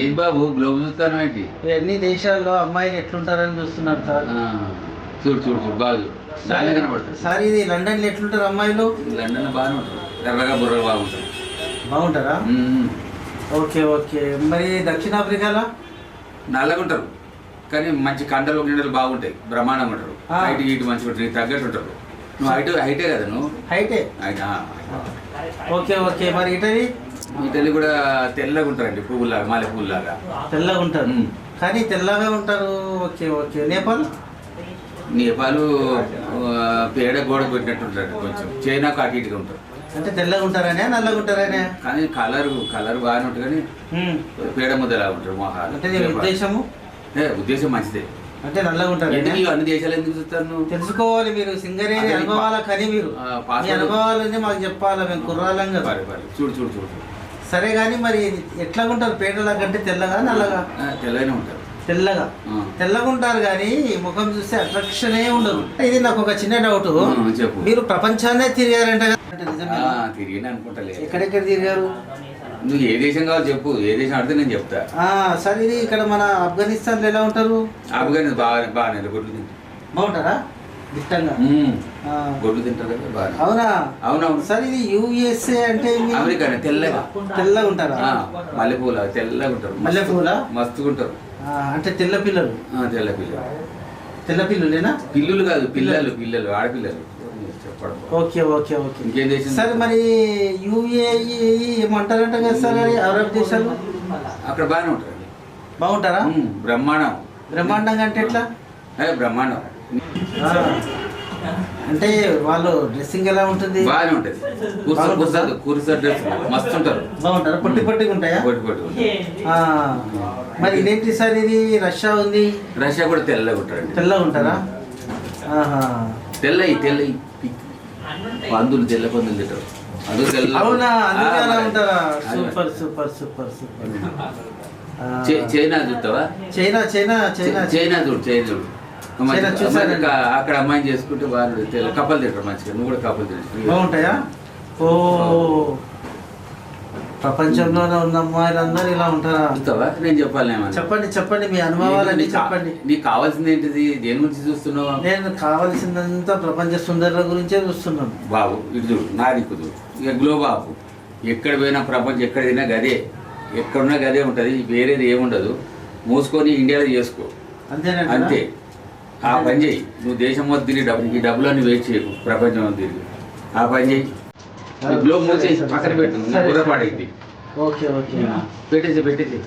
ఏం బాబు గ్లోబ్ చూస్తాను ఏంటి? ఎన్ని దేశాల్లో అమ్మాయిలు ఎట్లుంటారని చూస్తున్నారు సార్. చూడు చూడు చూడు బాగా దానే కనబడుతుంది. సార్ ఇది లండన్లో ఎట్లుంటారు అమ్మాయిలు? లండన్ బాగానే ఉంటుంది ఎర్రగా బుర్రగా బాగుంటారా. ఉమ్. Okay okay. మరి దక్షిణాఫ్రికాలో? నల్లగా ఉంటారు కానీ మంచి కండలు గిండలు బాగుంటాయి. బ్రహ్మాండంగా ఉంటారు. హైట్ గీట్ మంచిగా ఉంటుంది నీకు తగ్గట్టు ఉంటారు. నువ్వు హైట్ హైటే కదా నువ్వు? హైటే హైట్. Okay okay. మరి ఇటలీ ఇటలీ కూడా తెల్లగా ఉంటారండి పువ్వులాగా మల్లె పువ్వులాగా తెల్లగా ఉంటారు. కానీ తెల్లగా ఉంటారు ఓకే ఓకే నేపాల్? నేపాలు పేడ గోడ పెట్టినట్టు ఉంటారు కొంచెం. చైనాకు అటు ఇటుగా ఉంటారు. అంటే తెల్లగా ఉంటారనే నల్లగా ఉంటారనే? కానీ కలర్ కలర్ బాగానే ఉంటుంది కానీ. పేడ ముద్దలా ఉంటారు మొహాలు. అంటే ఉద్దేశము? ఉద్దేశం మంచిదే. అంటే నల్లగా ఈ అన్ని దేశాలు ఎందుకు చూస్తారు నువ్వు? తెలుసుకోవాలి మీరు సింగరేణి అనుభవాల కని మీరు. అనుభవాలన్నీ మాకు చెప్పాలి మేము కుర్రాలం కదా? పరి, పరి. చూడు చూడు చూడు. సరే కానీ మరి ఎట్లా ఉంటారు పేటలా కంటే తెల్లగా నల్లగా? తెల్లగానే ఉంటారు. తెల్లగా. తెల్లగా ఉంటారు కానీ ముఖం చూస్తే అట్రాక్షనే ఉండదు. ఇది నాకు ఒక చిన్న డౌట్. మీరు ప్రపంచాన్నే తిరిగారంట? తిరిగిన ఎక్కడెక్కడ తిరిగారు? నువ్వు ఏ దేశం కావాలో చెప్పు. ఏ దేశం అడితే నేను చెప్తా. సరే ఇది ఇక్కడ మన ఆఫ్ఘనిస్తాన్లో ఎలా ఉంటారు? ఆఫ్ఘన్ బాగా బాగానే గొడ్లు తింటారు బాగుంటారా? దిట్టంగా. గొడ్లు తింటారు అవునా? అవునవును. సరే ఇది యుఎస్ఏ అంటే ఏంది? అమెరికానే తెల్లగా. తెల్లగా ఉంటారా? మల్లెపూల తెల్లగా ఉంటారు. మల్లెపూలా? మస్తుగా ఉంటారు. అంటే తెల్ల పిల్లలు. తెల్ల పిల్లలు. తెల్ల పిల్లలేనా? పిల్లులు కాదు పిల్లలు పిల్లలు ఆడపిల్లలు. చెప్పడం. Okay okay okay. ఇంకేం దేశం సరే మరి యుఏఈ ఏమంటారంట కదా సార్ అది అరబ్ దేశాలు? అక్కడ బాగానే ఉంటారు. బాగుంటారా. బ్రహ్మాండం. బ్రహ్మాండంగా అంటే ఎట్లా? ఏ, బ్రహ్మాండం. అంటే వాళ్ళు డ్రెస్సింగ్ ఎలా ఉంటుంది? బాగానే ఉంటది. కుర్స కుర్స కుర్స డ్రెస్ మస్తు ఉంటారు. బాగుంటారా? పొట్టి పొట్టిగా ఉంటాయా? పొట్టి పొట్టి ఉంటారు. మరి ఇదేంటి సార్ ఇది? రష్యా ఉంది. రష్యా కూడా తెల్లగా ఉంటారండి. తెల్లగా ఉంటారా. తెల్లయి తెల్లయి పందులు తెల్ల పందులు తింటారు. అవునా? అలా. ఉంటారా. Super super super super. China చూస్తావా? China China China. చైనా చూడు చైనా చూడు. అక్కడ అమ్మాయిని చేసుకుంటే వాళ్ళు కప్పలు తింటారు మంచిగా. నువ్వు కూడా కప్పలు తింటారు బాగుంటాయా? ఓ. ప్రపంచంలోనే ఉన్న అమ్మాయిలందరూ ఇలా ఉంటారా? చూస్తావా నేను చెప్పాలి? చెప్పండి చెప్పండి. మీ కా- చెప్పండి. నీకు కావాల్సింది ఏంటిది? దేని గురించి చూస్తున్నావా? నేను కావలసిందంతా ప్రపంచ సుందరుల గురించే చూస్తున్నాను. బాబు ఇటు చూడు నా దిక్కు చూడు. ఇక గ్లో బాబు ఎక్కడ పోయినా ప్రపంచం ఎక్కడ తిన్నా గదే. ఎక్కడున్నా గదే ఉంటుంది. వేరేది ఏముండదు. మూసుకొని ఇండియాలో చేసుకో. అంతేనండి అంతే. ఆ పని చేయి. నువ్వు దేశం మొత్తం తిరిగి డబ్బు ఈ డబ్బులన్నీ వెయిట్ చేయకు. ప్రపంచం తిరిగి. ఆ పని చేయి. ఈ గ్లో మూసేసి పక్కన పెట్టు. Okay okay. పెట్టేసి పెట్టేసి